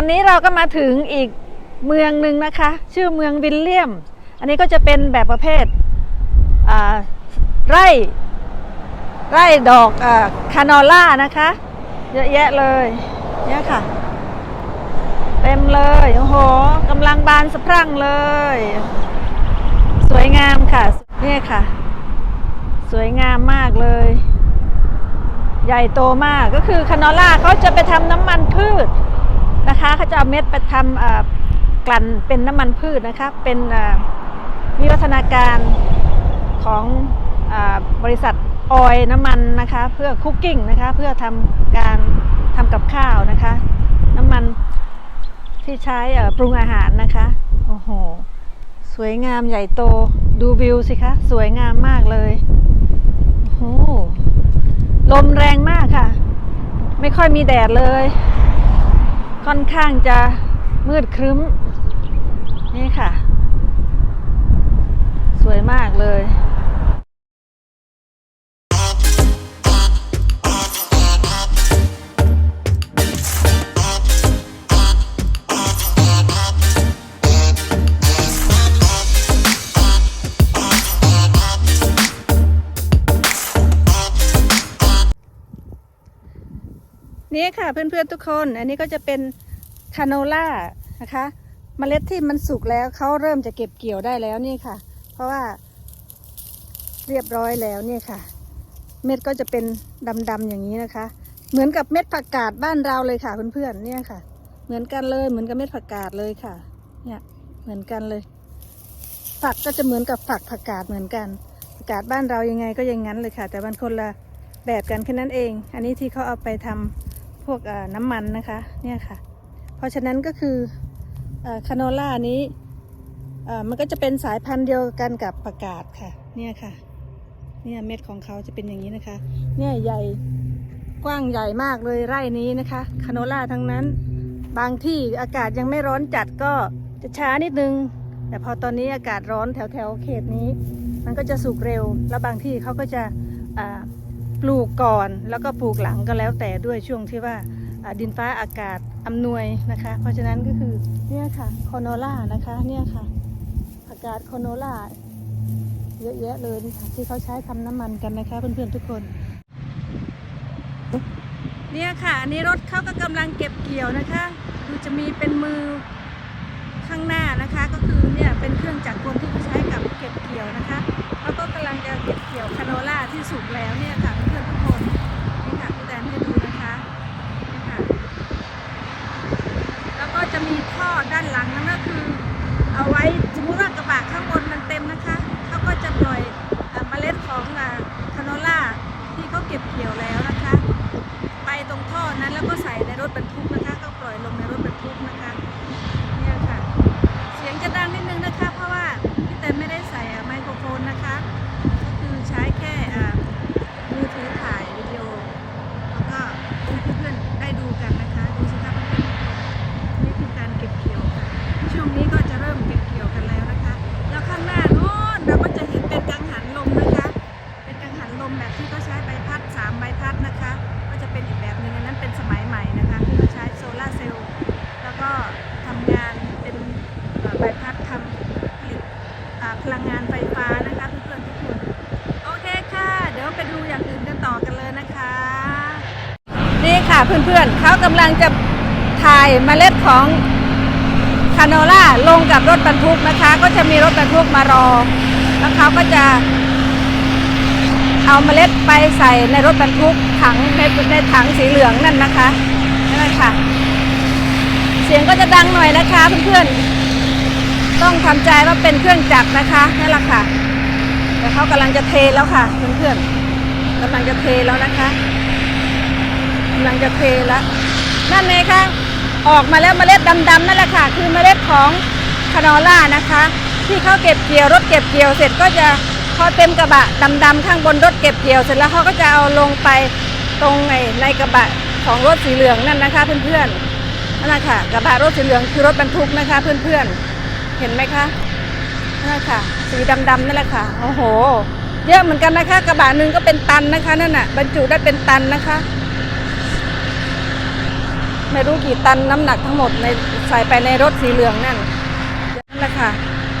อนนี้เราก็มาถึงอีกเมืองหนึ่งนะคะ ชื่อเมืองวิลเลียม อันนี้ก็จะเป็นแบบประเภทไร่ไร่ดอกอคานอล่านะคะ เยอะแยะเลยเนี่ยค่ะ เต็มเลยโอ้โหกำลังบานสะพรั่งเลย สวยงามค่ะเนี่ยค่ะ สวยงามมากเลย ใหญ่โตมากก็คือคานอล่าเขาจะไปทำน้ำมันพืช นะคะเขาจะเอาเม็ดไปทำกลั่นเป็นน้ำมันพืชนะคะเป็นวิวัฒนาการของอบริษัทออยน้ำมันนะคะเพื่อคุกกิ้งนะคะเพื่อทำการทำกับข้าวนะคะ น้ำมันที่ใช้ปรุงอาหารนะคะโอ้โหสวยงามใหญ่โตดูวิวสิคะสวยงามมากเลยโอ้โหลมแรงมากค่ะ ไม่ค่อยมีแดดเลย ค่อนข้างจะมืดครึ้ม นี่ค่ะ สวยมากเลย เพื่อนๆทุกคน อันนี้ก็จะเป็นคาโนล่านะคะเมล็ดที่มันสุกแล้วเขาเริ่มจะเก็บเกี่ยวได้แล้วนี่ค่ะ เพราะว่าเรียบร้อยแล้วนี่ค่ะ เม็ดก็จะเป็นดำๆอย่างนี้นะคะ เหมือนกับเม็ดผักกาดบ้านเราเลยค่ะเพื่อนๆเนี่ยค่ะ เหมือนกันเลยเหมือนกับเม็ดผักกาดเลยค่ะ เนี่ยเหมือนกันเลย ฝักก็จะเหมือนกับฝักผักกาดเหมือนกันผักกาดบ้านเรายังไงก็อย่างนั้นเลยค่ะ แต่มันคนละแบบกันแค่นั้นเอง อันนี้ที่เขาเอาไปทำพ วกน้ำมันนะคะเนี่ยค่ะ เพราะฉะนั้นก็คือคาโนล่านี้มันก็จะเป็นสายพันธุ์เดียวกันกับผักกาดค่ะ เนี่ยค่ะ เนี่ยเม็ดของเขาจะเป็นอย่างนี้นะคะ เนี่ยใหญ่กว้างใหญ่มากเลยไร่นี้นะคะคาโนล่าทั้งนั้น บางที่อากาศยังไม่ร้อนจัดก็จะช้านิดนึง แต่พอตอนนี้อากาศร้อนแถวแถวเขตนี้ มันก็จะสุกเร็ว แล้วบางที่เขาก็จะ ปลูกก่อนแล้วก็ปลูกหลังก็แล้วแต่ด้วยช่วงที่ว่าดินฟ้าอากาศอำนวยนะคะ เพราะฉะนั้นก็คือเนี่ยค่ะคโนอล่านะคะเนี่ยค่ะอากาศคโนอล่าเยอะแยะเลยค่ะที่เขาใช้ทำน้ำมันกันนะคะเพื่อนๆทุกคน เนี่ยค่ะอันนี้รถเขาก็กำลังเก็บเกี่ยวนะคะคือจะมีเป็นมือข้างหน้านะคะ ก็คือเนี่ยเป็นเครื่องจักรกลที่เขาใช้กับเก็บเกี่ยวนะคะเขาก็กำลังจะเก็บเกี่ยวคาโนล่าที่สุกแล้วเนี่ยค่ะเพื่อนๆทุกคนนี่ค่ะพี่แดนให้ดูนะคะนี่ค่ะแล้วก็จะมีท่อด้านหลังนั่นก็คือ เอาไว้สมมติว่ากระบะข้างบนมันเต็มนะคะเขาก็จะปล่อยเอ่อเมล็ดของคาโนล่าที่ เข เพื่อนๆเขากำลังจะถ่ายเมล็ดของคาโนล่าลงกับรถบรรทุกนะคะ ก็จะมีรถบรรทุกมารอ แล้วเขาก็จะเอาเมล็ดไปใส่ในรถบรรทุกถังในในถังสีเหลืองนั่นนะคะนั่นแหละค่ะ เสียงก็จะดังหน่อยนะคะเพื่อนๆต้องทำใจว่าเป็นเครื่องจักรนะคะนั่นแหละค่ะเดี๋ยวเขากำลังจะเทแล้วค่ะเพื่อนๆกำลังจะเทแล้วนะคะำลังจะเทแล้วนั่นไงคะออกมาแล้วเมล็ดดำๆนั่นแหละค่ะ คือเมล็ดของคานอล่านะคะ ที่เขาเก็บเกี่ยวรถเก็บเกี่ยวเสร็จก็จะพอเต็มกระบะดำๆข้างบนรถเก็บเกี่ยวเสร็จแล้วเขาก็จะเอาลงไปตรงไอ้ในกระบะของรถสีเหลืองนั่นนะคะ เพื่อนๆนั่นแหละค่ะกระบะรถสีเหลืองคือรถบรรทุกนะคะ เพื่อนๆเห็นไหมคะนั่นแหละค่ะสีดำๆนั่นแหละค่ะโอ้โห เยอะเหมือนกันนะคะ กระบะหนึ่งก็เป็นตันนะคะนั่นน่ะบรรจุได้เป็นตันนะคะ ไม่รู้กี่ตันน้ำหนักทั้งหมดในใส่ไปในรถสีเหลืองนั่นนั่นแหละค่ะ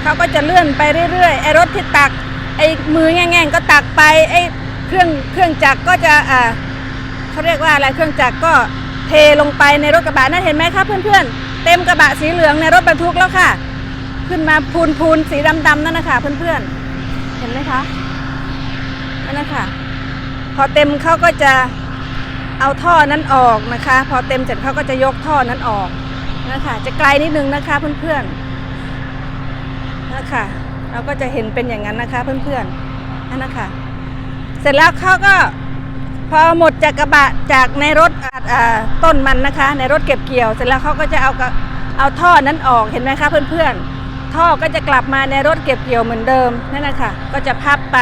เขาก็จะเลื่อนไปเรื่อยๆไอ้รถที่ตักไอ้มือแง่งๆก็ตักไปไอ้เครื่องเครื่องจักรก็จะอ่าเขาเรียกว่าอะไรเครื่องจักรก็เทลงไปในรถกระบะนั่นเห็นไหมคะเพื่อนๆเต็มกระบะสีเหลืองในรถบรรทุกแล้วค่ะ ขึ้นมาพูนพูนๆสีดำๆนั่นนะคะเพื่อนๆเห็นไหมคะนั่นนะคะพอเต็มเขาก็จะ เอาท่อนั้นออกนะคะ พอเต็มเสร็จเขาก็จะยกท่อนั้นออกนะคะจะไกลนิดนึงนะคะเพื่อนๆนะคะเราก็จะเห็นเป็นอย่างนั้นนะคะเพื่อนๆนั่นนะคะ เสร็จแล้วเขาก็พอหมดจากกระบะจากในรถต้นมันนะคะ ในรถเก็บเกี่ยว เสร็จแล้วเขาก็จะเอาเอาท่อนั้นออกเห็นไหมคะเพื่อนๆท่อก็จะกลับมาในรถเก็บเกี่ยวเหมือนเดิมนั่นนะคะก็จะพับไป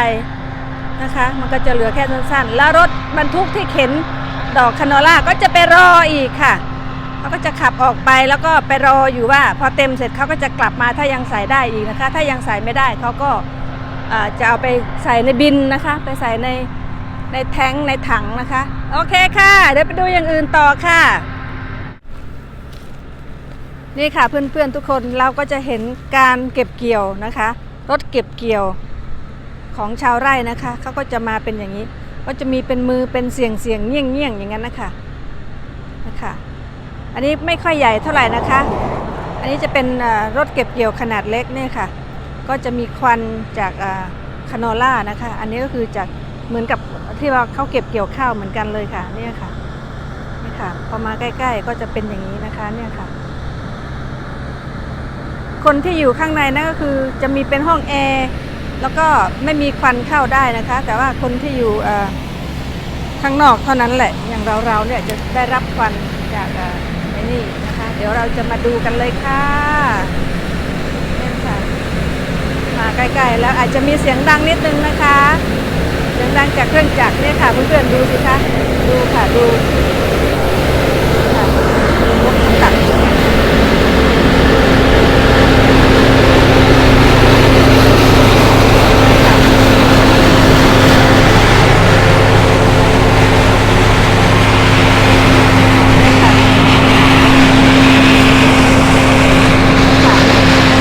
นะคะ มันก็จะเหลือแค่สั้นๆ แล้วรถบรรทุกที่เข็น ดอกคาโนล่าก็จะไปรออีกค่ะเขาก็จะขับออกไปแล้วก็ไปรออยู่ว่า พอเต็มเสร็จเขาก็จะกลับมาถ้ายังใส่ได้อีกนะคะ ถ้ายังใส่ไม่ได้เขาก็าจะเอาไปใส่ในบินนะคะ ไปใส่ในในแทงในถังนะคะ โอเคค่ะ เดี๋ยวไปดูอย่างอื่นต่อค่ะ นี่ค่ะเพื่อนๆทุกคนเราก็จะเห็นการเก็บเกี่ยวนะคะ รถเก็บเกี่ยวของชาวไร่นะคะเขาก็จะมาเป็นอย่างนี้ ก็จะมีเป็นมือเป็นเสียงเสียงเงี้ยงเงี้ยงอย่างนั้นนะคะนะคะอันนี้ไม่ค่อยใหญ่เท่าไหร่นะคะ อันนี้จะเป็นรถเก็บเกี่ยวขนาดเล็กเนี่ยค่ะ ก็จะมีควันจากคานอล่านะคะ อันนี้ก็คือจากเหมือนกับที่ว่าเขาเก็บเกี่ยวข้าวเหมือนกันเลยค่ะเนี่ยค่ะนี่ค่ะพอมาใกล้ ๆ ก็จะเป็นอย่างนี้นะคะเนี่ยค่ะ คนที่อยู่ข้างในนั่นก็คือจะมีเป็นห้องแอร์ แล้วก็ไม่มีควันเข้าได้นะคะ แต่ว่าคนที่อยู่ข้างนอกเท่านั้นแหละ อย่างเราเราๆเนี่ยจะได้รับควันจากไอ้นี่นะคะ เดี๋ยวเราจะมาดูกันเลยค่ะเนี่ยค่ะมาใกล้ๆแล้วอาจจะมีเสียงดังนิดนึงนะคะเสียงดังจากเครื่องจักรเนี่ยค่ะเพื่อนๆดูสิคะดูค่ะดูค่ะดูรถตัก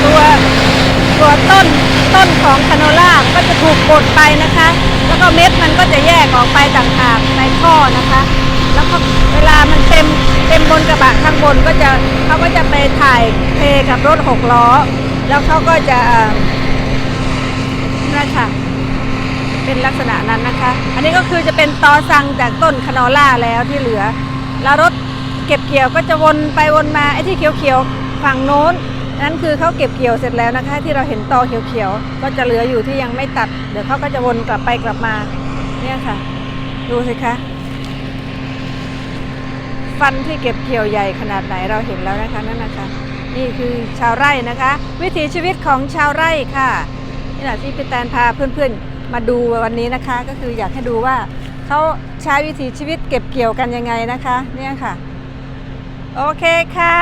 ตัวตัวต้นต้นของคาโนล่าก็จะถูกบดไปนะคะ แล้วก็เม็ดมันก็จะแยกออกไปต่างหากในท่อนะคะ แล้วก็เวลามันเต็มเต็มบนก ระบะข้างบนก็จะเขาก็จะไปถ่ายเทกับรถหกล้อ แล้วเขาก็จะนั่นค่ะเป็นลักษณะนั้นนะคะ อันนี้ก็คือจะเป็นตอสังจากต้นคานอล่าแล้วที่เหลือ แล้วรถเก็บเกี่ยวก็จะวนไปวนมาไอ้ที่เขียวๆฝั่งโน้นนั่นคือเขาเก็บเกี่ยวเสร็จแล้วนะคะ ที่เราเห็นตอเขียวๆก็จะเหลืออยู่ที่ยังไม่ตัด เดี๋ยวเขาก็จะวนกลับไปกลับมาเนี่ยค่ะ ดูสิคะ ฟันที่เก็บเกี่ยวใหญ่ขนาดไหนเราเห็นแล้วนะคะนั่นนะคะ นี่คือชาวไร่นะคะ วิถีชีวิตของชาวไร่ค่ะนี่แหละที่พี่แตนพาเพื่อนๆมาดูวันนี้นะคะ ก็คืออยากให้ดูว่าเขาใช้วิถีชีวิตเก็บเกี่ยวกันยังไงนะคะ เนี่ยค่ะ โอเคค่ะ